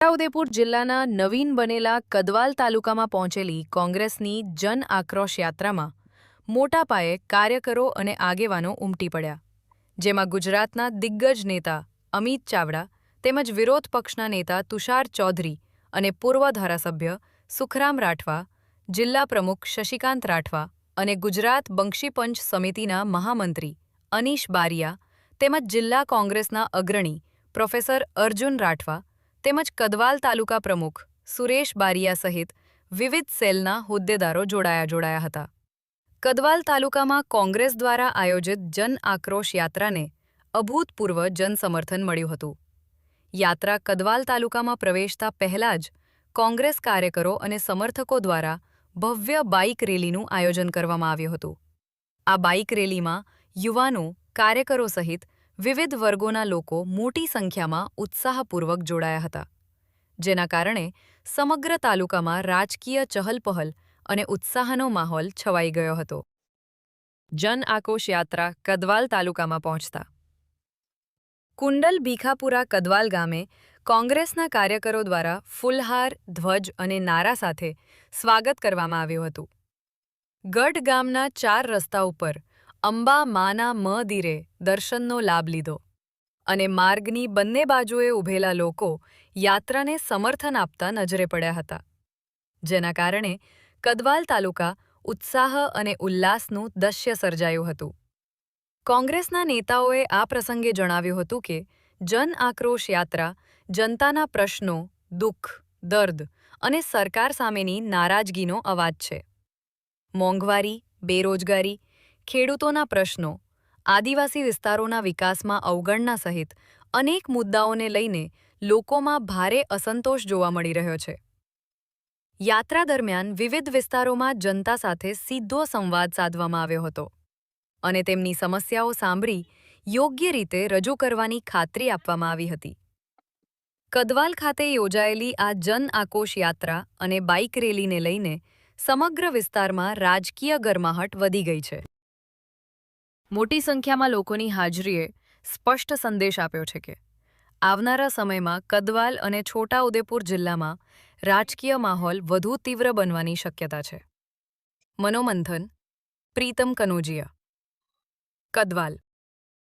છોટાઉદેપુર જિલ્લાના નવીન બનેલા કદવાલ તાલુકામાં પહોંચેલી કોંગ્રેસની જન આક્રોશ યાત્રામાં મોટા પાયે કાર્યકરો અને આગેવાનો ઉમટી પડ્યા, જેમાં ગુજરાતના દિગ્ગજ નેતા અમિત ચાવડા તેમજ વિરોધ પક્ષના નેતા તુષાર ચૌધરી અને પૂર્વ ધારાસભ્ય સુખરામ રાઠવા, જિલ્લા પ્રમુખ શશિકાંત રાઠવા અને ગુજરાત બંક્ષીપંચ સમિતિના મહામંત્રી અનીશ બારિયા તેમજ જિલ્લા કોંગ્રેસના અગ્રણી પ્રોફેસર અર્જુન રાઠવા તેમજ કદવાલ તાલુકા પ્રમુખ સુરેશ બારિયા સહિત વિવિધ સેલના હોદ્દેદારો જોડાયા જોડાયા હતા. કદવાલ તાલુકામાં કોંગ્રેસ દ્વારા આયોજિત જન આક્રોશ યાત્રાને અભૂતપૂર્વ જનસમર્થન મળ્યું હતું. યાત્રા કદવાલ તાલુકામાં પ્રવેશતા પહેલા જ કોંગ્રેસ કાર્યકરો અને સમર્થકો દ્વારા ભવ્ય બાઇક રેલીનું આયોજન કરવામાં આવ્યું હતું. આ બાઇક રેલીમાં યુવાનો, કાર્યકરો સહિત વિવિધ વર્ગોના લોકો મોટી સંખ્યામાં ઉત્સાહપૂર્વક જોડાયા હતા, જેના કારણે સમગ્ર તાલુકામાં રાજકીય ચહલપહલ અને ઉત્સાહનો માહોલ છવાઈ ગયો હતો. જન આક્રોશ યાત્રા કદવાલ તાલુકામાં પહોંચતા. કુંડલ ભીખાપુરા કદવાલ ગામે કોંગ્રેસના કાર્યકરો દ્વારા ફૂલહાર, ધ્વજ અને નારા સાથે સ્વાગત કરવામાં આવ્યું હતું. ગઢ ગામના ચાર રસ્તા ઉપર અંબા માના મ દીરે દર્શનનો લાભ લીધો. અને માર્ગની બંને બાજુએ ઊભેલા લોકો યાત્રાને સમર્થન આપતા નજરે પડ્યા હતા. જેના કારણે કદવાલ તાલુકા ઉત્સાહ અને ઉલ્લાસનું દશ્ય સર્જાયું હતું. કોંગ્રેસના નેતાઓએ આ પ્રસંગે જણાવ્યું હતું કે, જન આક્રોશ યાત્રા જનતાના પ્રશ્નો, દુઃખ, દર્દ અને સરકાર સામેની નારાજગીનો અવાજ છે. મોંઘવારી, બેરોજગારી ખેડૂતોના પ્રશ્નો, આદિવાસી વિસ્તારોના વિકાસમાં અવગણના સહિત અનેક મુદ્દાઓને લઈને લોકોમાં ભારે અસંતોષ જોવા મળી રહ્યો છે. યાત્રા દરમિયાન વિવિધ વિસ્તારોમાં જનતા સાથે સીધો સંવાદ સાધવામાં આવ્યો હતો અને તેમની સમસ્યાઓ સાંભળી યોગ્ય રીતે રજૂ કરવાની ખાતરી આપવામાં આવી હતી. કદવાલ ખાતે યોજાયેલી આ જન આક્રોશ યાત્રા અને બાઇક રેલીને લઈને સમગ્ર વિસ્તારમાં રાજકીય ગરમાહટ વધી ગઈ છે. મોટી સંખ્યામાં લોકોની હાજરીએ સ્પષ્ટ સંદેશ આપ્યો છે કે આવનારા સમયમાં કદવાલ અને છોટાઉદેપુર જિલ્લામાં રાજકીય માહોલ વધુ તીવ્ર બનવાની શક્યતા છે. મનોમંથન, પ્રીતમ કનોજિયા. કદવાલ